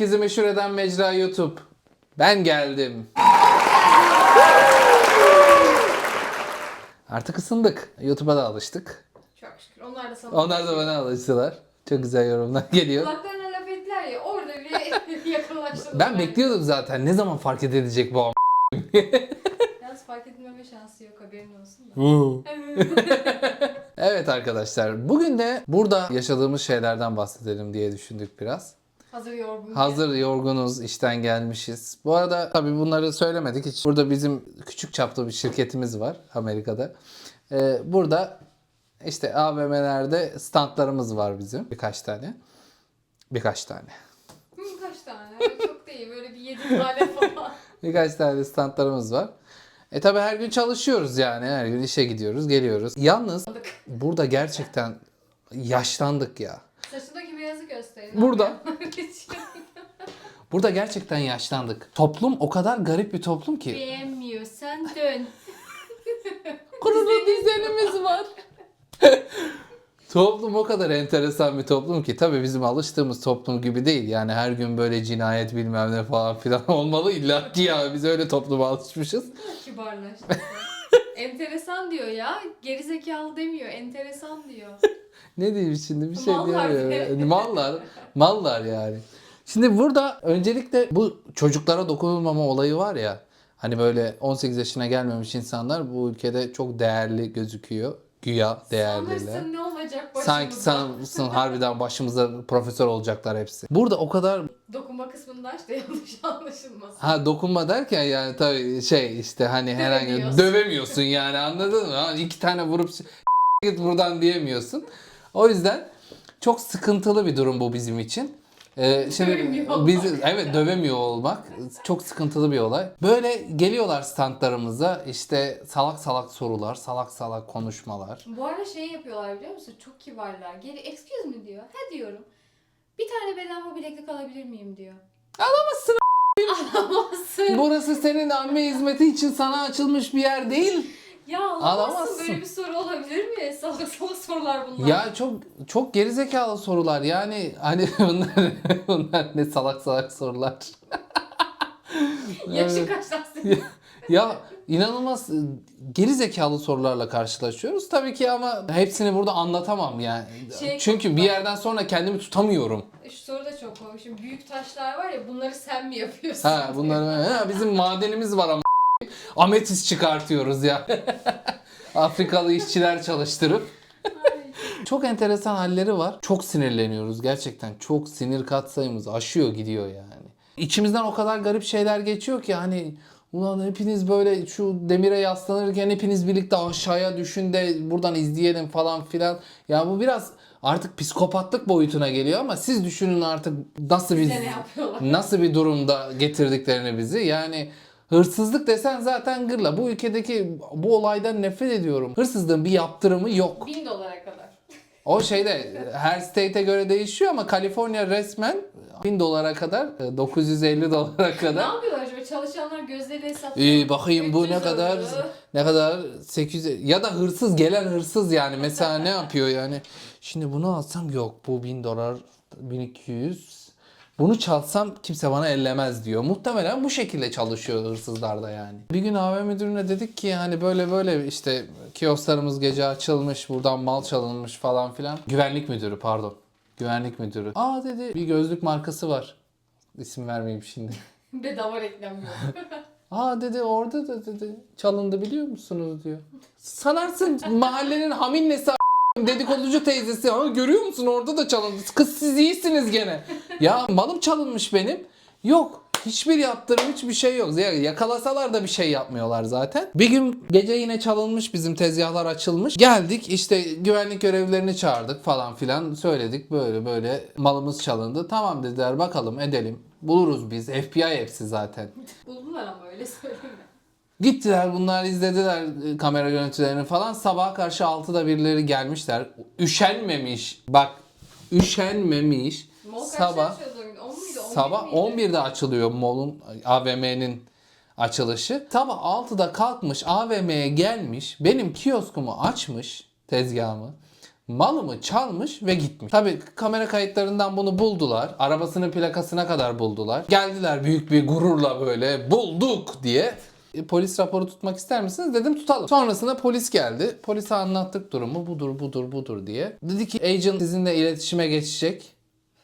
Herkesi meşhur eden mecra YouTube. Ben geldim. Artık ısındık. YouTube'a da alıştık. Çok şükür. Onlar da sana. Onlar da bana alıştılar. Çok güzel yorumlar geliyor. Kulaklarına laf ettiler ya orada bir yakınlaştırdılar. Ben bekliyordum zaten. Ne zaman fark edilecek bu am- Yalnız fark edilmeme şansı yok haberin olsun da. Evet arkadaşlar. Bugün de burada yaşadığımız şeylerden bahsedelim diye düşündük biraz. Hazır yorgun. Hazır yorgunuz, işten gelmişiz. Bu arada tabii bunları söylemedik. Hiç. Burada bizim küçük çaplı bir şirketimiz var Amerika'da. Ee, burada işte AVM'lerde standlarımız var bizim. Birkaç tane. Birkaç tane. Hı, kaç tane? Çok değil böyle bir yedi tane falan. Birkaç tane standlarımız var. E tabii her gün çalışıyoruz yani. Her gün işe gidiyoruz, geliyoruz. Yalnız burada gerçekten yaşlandık ya. Beyazı gösterin. Burada. Burada gerçekten yaşlandık. Toplum o kadar garip bir toplum ki. Beğenmiyorsan dön. Kurulu düzenimiz var. toplum o kadar enteresan bir toplum ki tabii bizim alıştığımız toplum gibi değil. Yani her gün böyle cinayet bilmem ne falan filan olmalı illa ki ya biz öyle topluma alışmışız. Kibarlaştı. enteresan diyor ya. Gerizekalı demiyor. Enteresan diyor. Ne diyeyim şimdi bir şey Mallar diyemiyorum. diye. Yani mallar, mallar yani. Şimdi burada öncelikle bu çocuklara dokunulmama olayı var ya. Hani böyle 18 yaşına gelmemiş insanlar bu ülkede çok değerli gözüküyor. Güya değerliler. Sanırsın ne olacak başımıza? Sanki sanırsın harbiden başımıza profesör olacaklar hepsi. Burada o kadar Dokunma kısmında işte yanlış anlaşılmasın. ha dokunma derken yani tabii şey işte hani herhangi Dövemiyorsun. yani anladın mı? İki tane vurup git buradan diyemiyorsun. O yüzden çok sıkıntılı bir durum bu bizim için. Ee, şimdi Dövemiyor olmak. biz evet dövemiyor olmak çok sıkıntılı bir olay. Böyle geliyorlar standlarımıza işte salak salak sorular, salak salak konuşmalar. Bu arada şey yapıyorlar biliyor musun? Çok kibarlar. Geri excuse me diyor. Ha diyorum. Bir tane bedava bileklik alabilir miyim diyor. Alamazsın. Alamazsın. Burası senin amme hizmeti için sana açılmış bir yer değil. Ya alamazsın. Alamazsın. Böyle bir soru olabilir mi? Salak salak sorular bunlar. Ya çok çok gerizekalı sorular. Yani hani bunlar, bunlar ne salak salak sorular. Yaşı kaç lan senin? ya inanılmaz e, gerizekalı sorularla karşılaşıyoruz. Tabii ki ama hepsini burada anlatamam yani. Şey- Çünkü bir yerden sonra kendimi tutamıyorum. Şu soru da çok komik. Şimdi büyük taşlar var ya bunları sen mi yapıyorsun? Ha bunları ha, bizim madenimiz var ama ametist çıkartıyoruz ya. Afrikalı işçiler çalıştırıp. Çok enteresan halleri var. Çok sinirleniyoruz gerçekten. Çok sinir katsayımız aşıyor gidiyor yani. İçimizden o kadar garip şeyler geçiyor ki hani ulan hepiniz böyle şu demire yaslanırken hepiniz birlikte aşağıya düşün de buradan izleyelim falan filan. Ya bu biraz artık psikopatlık boyutuna geliyor ama siz düşünün artık nasıl bir nasıl bir durumda getirdiklerini bizi. Yani hırsızlık desen zaten gırla. Bu ülkedeki bu olaydan nefret ediyorum. Hırsızlığın bir yaptırımı yok. Bin dolara kadar. O şeyde her state'e göre değişiyor ama Kaliforniya resmen 1000 dolara kadar, 950 dolara Ne kadar. yapıyorlar acaba? Çalışanlar gözleriyle hesaplıyor. İyi bakayım bu ne 300 kadar ne kadar 800 ya da hırsız gelen hırsız yani mesela ne yapıyor yani şimdi bunu alsam yok bu 1000 dolar 1200 bunu çalsam kimse bana ellemez diyor. Muhtemelen bu şekilde çalışıyor hırsızlar da yani. Bir gün AVM müdürüne dedik ki hani böyle böyle işte kiosklarımız gece açılmış buradan mal çalınmış falan filan. Güvenlik müdürü pardon. Güvenlik müdürü. Aa dedi bir gözlük markası var. İsim vermeyeyim şimdi. Bedava reklam yok. Aa dedi orada da dedi çalındı biliyor musunuz diyor. Sanarsın mahallenin haminnesi dedikoducu teyzesi. Ha, görüyor musun orada da çalındı. Kız siz iyisiniz gene. Ya malım çalınmış benim. Yok. Hiçbir yaptırım hiçbir şey yok. Ya yakalasalar da bir şey yapmıyorlar zaten. Bir gün gece yine çalınmış bizim tezgahlar açılmış. Geldik işte güvenlik görevlilerini çağırdık falan filan söyledik böyle böyle malımız çalındı. Tamam dediler bakalım edelim. Buluruz biz. FBI hepsi zaten. Buldular ama öyle söyleme. Gittiler bunlar izlediler e, kamera görüntülerini falan. Sabaha karşı 6'da birileri gelmişler. Üşenmemiş. Bak üşenmemiş. Kaçta Sabah açıyordu o gün? 10 muydu? 11 sabah miydi? 11'de açılıyor molun AVM'nin açılışı. Sabah 6'da kalkmış AVM'ye gelmiş. Benim kioskumu açmış tezgahımı. malımı çalmış ve gitmiş. Tabii kamera kayıtlarından bunu buldular. Arabasının plakasına kadar buldular. Geldiler büyük bir gururla böyle bulduk diye. E, polis raporu tutmak ister misiniz? Dedim tutalım. Sonrasında polis geldi. Polise anlattık durumu. Budur budur budur diye. Dedi ki agent sizinle iletişime geçecek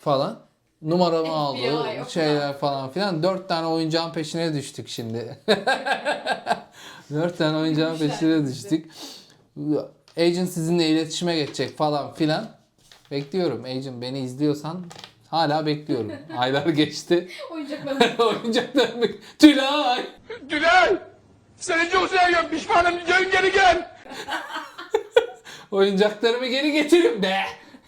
falan. Numaramı aldı. FBI Şeyler falan filan. Dört tane oyuncağın peşine düştük şimdi. Dört tane oyuncağın peşine düştük. Agent sizinle iletişime geçecek falan filan. Bekliyorum agent beni izliyorsan hala bekliyorum. Aylar geçti. Oyuncaklarım. Oyuncaklar bek- Tülay! Tülay! Seni çok seviyorum. Pişmanım. Dön geri gel. Oyuncaklarımı geri getirin be!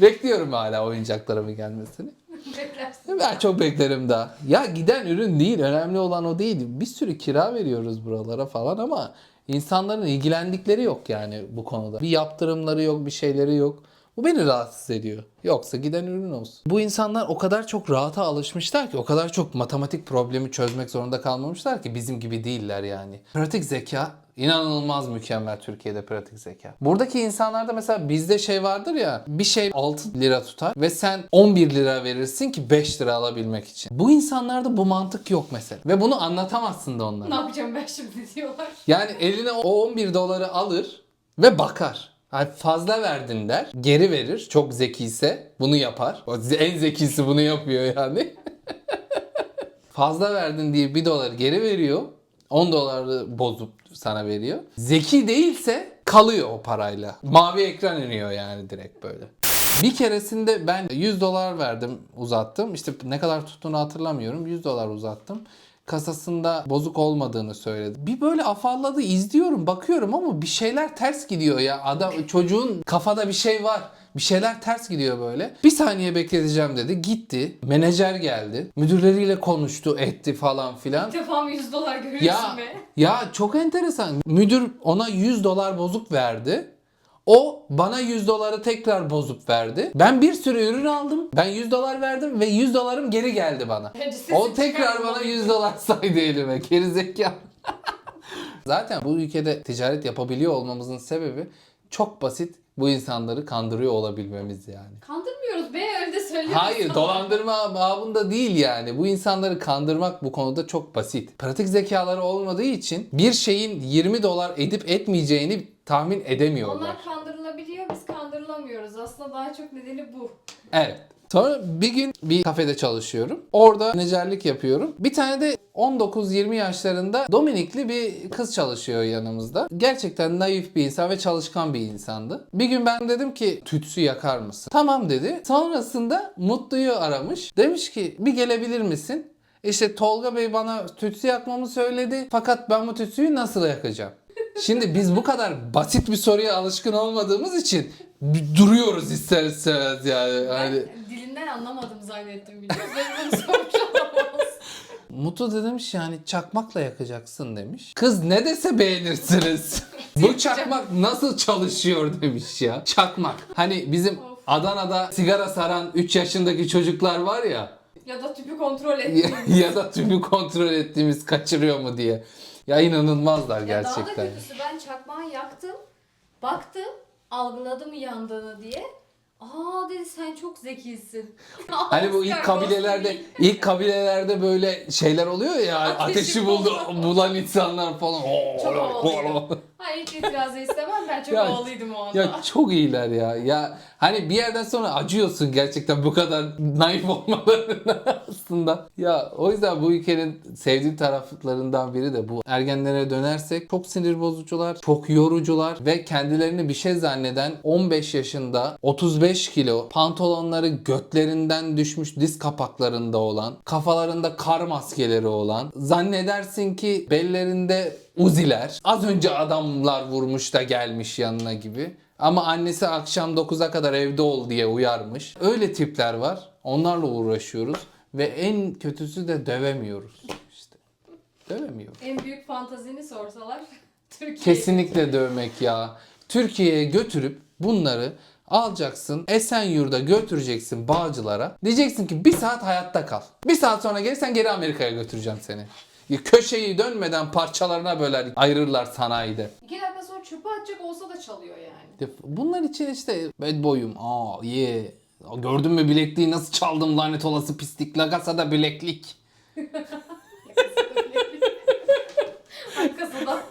Bekliyorum hala oyuncaklarımın gelmesini. Beklersin. Ben çok beklerim daha. Ya giden ürün değil. Önemli olan o değil. Bir sürü kira veriyoruz buralara falan ama insanların ilgilendikleri yok yani bu konuda. Bir yaptırımları yok, bir şeyleri yok. Bu beni rahatsız ediyor. Yoksa giden ürün olsun. Bu insanlar o kadar çok rahata alışmışlar ki, o kadar çok matematik problemi çözmek zorunda kalmamışlar ki bizim gibi değiller yani. Pratik zeka inanılmaz mükemmel Türkiye'de pratik zeka. Buradaki insanlarda mesela bizde şey vardır ya bir şey 6 lira tutar ve sen 11 lira verirsin ki 5 lira alabilmek için. Bu insanlarda bu mantık yok mesela. Ve bunu anlatamazsın da onlara. ne yapacağım ben şimdi diyorlar. Yani eline o 11 doları alır ve bakar. Yani fazla verdin der. Geri verir. Çok zekiyse bunu yapar. O En zekisi bunu yapıyor yani. fazla verdin diye 1 doları geri veriyor. 10 doları bozup sana veriyor. Zeki değilse kalıyor o parayla. Mavi ekran iniyor yani direkt böyle. Bir keresinde ben 100 dolar verdim uzattım. İşte ne kadar tuttuğunu hatırlamıyorum. 100 dolar uzattım. Kasasında bozuk olmadığını söyledi. Bir böyle afalladı izliyorum bakıyorum ama bir şeyler ters gidiyor ya. Adam çocuğun kafada bir şey var. Bir şeyler ters gidiyor böyle. Bir saniye bekleteceğim dedi. Gitti. Menajer geldi. Müdürleriyle konuştu, etti falan filan. İlk defa mı 100 dolar görüyorsun Ya be? ya çok enteresan. Müdür ona 100 dolar bozuk verdi. O bana 100 doları tekrar bozup verdi. Ben bir sürü ürün aldım. Ben 100 dolar verdim ve 100 dolarım geri geldi bana. O tekrar bana 100 dolar saydı elime. Gerizekalı. Zaten bu ülkede ticaret yapabiliyor olmamızın sebebi çok basit. Bu insanları kandırıyor olabilmemiz yani. Kandırmıyoruz be öyle de söylüyorsun. Hayır dolandırma babında değil yani. Bu insanları kandırmak bu konuda çok basit. Pratik zekaları olmadığı için bir şeyin 20 dolar edip etmeyeceğini tahmin edemiyorlar. Onlar kandırılabiliyor biz kandırılamıyoruz. Aslında daha çok nedeni bu. Evet. Sonra bir gün bir kafede çalışıyorum. Orada menajerlik yapıyorum. Bir tane de 19-20 yaşlarında Dominikli bir kız çalışıyor yanımızda. Gerçekten naif bir insan ve çalışkan bir insandı. Bir gün ben dedim ki tütsü yakar mısın? Tamam dedi. Sonrasında Mutlu'yu aramış. Demiş ki bir gelebilir misin? İşte Tolga Bey bana tütsü yakmamı söyledi. Fakat ben bu tütsüyü nasıl yakacağım? Şimdi biz bu kadar basit bir soruya alışkın olmadığımız için duruyoruz ister istemez yani. Hani Ben dilinden anlamadım zannettim biliyor musun? Ben bunu sormuş. Mutlu da demiş yani çakmakla yakacaksın demiş. Kız ne dese beğenirsiniz. Bu çakmak nasıl çalışıyor demiş ya. Çakmak. Hani bizim. Adana'da sigara saran 3 yaşındaki çocuklar var ya. Ya da tüpü kontrol ettim. ya da tümü kontrol ettiğimiz kaçırıyor mu diye. Ya inanılmazlar Ya daha da gerçekten. kötüsü ben çakmağı yaktım. Baktım algıladım yandığını diye. Aa dedi sen çok zekisin. Hani bu ilk kabilelerde ilk kabilelerde böyle şeyler oluyor ya Ateşi ateşi buldu bulan insanlar falan. Çok havalıydı. Hayır hiç itirazı istemem ben çok havalıydım o anda. Ya çok iyiler ya. Ya hani bir yerden sonra acıyorsun gerçekten bu kadar naif olmalarına aslında. Ya o yüzden bu ülkenin sevdiğim taraflarından biri de bu. Ergenlere dönersek çok sinir bozucular, çok yorucular ve kendilerini bir şey zanneden 15 yaşında 35 kilo pantolonları götlerinden düşmüş diz kapaklarında olan, kafalarında kar maskeleri olan, zannedersin ki bellerinde uziler. Az önce adamlar vurmuş da gelmiş yanına gibi. Ama annesi akşam 9'a kadar evde ol diye uyarmış. Öyle tipler var. Onlarla uğraşıyoruz. Ve en kötüsü de dövemiyoruz. İşte. Dövemiyoruz. En büyük fantazini sorsalar Türkiye. Kesinlikle dövmek ya. Türkiye'ye götürüp bunları alacaksın. Esenyurt'a götüreceksin Bağcılar'a. Diyeceksin ki bir saat hayatta kal. Bir saat sonra gelirsen geri Amerika'ya götüreceğim seni. Köşeyi dönmeden parçalarına böler ayırırlar sanayide. İki dakika sonra çöpe atacak olsa da çalıyor yani. Bunlar için işte bad boyum. Aa ye. Aa, Gördün mü bilekliği nasıl çaldım lanet olası pislik. Lagasa'da bileklik. Arkasında.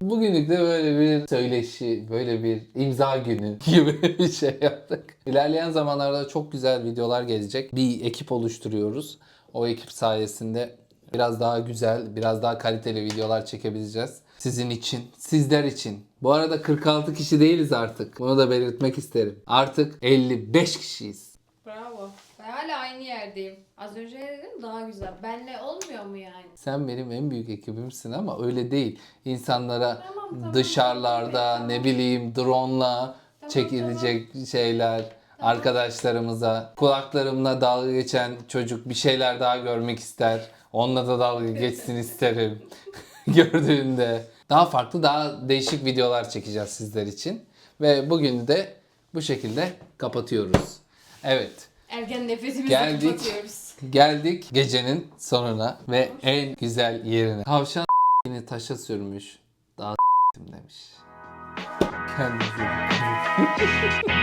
Bugünlük de böyle bir söyleşi, böyle bir imza günü gibi bir şey yaptık. İlerleyen zamanlarda çok güzel videolar gelecek. Bir ekip oluşturuyoruz. O ekip sayesinde biraz daha güzel, biraz daha kaliteli videolar çekebileceğiz. Sizin için, sizler için. Bu arada 46 kişi değiliz artık. Bunu da belirtmek isterim. Artık 55 kişiyiz. Bravo. Ben hala aynı yerdeyim. Az önce ne dedim daha güzel. Benle olmuyor mu yani? Sen benim en büyük ekibimsin ama öyle değil. İnsanlara Tamam, tamam. dışarılarda Evet, ne bileyim drone'la çekilecek şeyler arkadaşlarımıza kulaklarımla dalga geçen çocuk bir şeyler daha görmek ister. Onunla da dalga geçsin isterim. Gördüğünde daha farklı daha değişik videolar çekeceğiz sizler için. Ve bugün de bu şekilde kapatıyoruz. Evet. Ergen nefesimizi Geldik. kapatıyoruz. Geldik gecenin sonuna ve en güzel yerine. Tavşan yine taşa sürmüş. Daha demiş. Kendinize.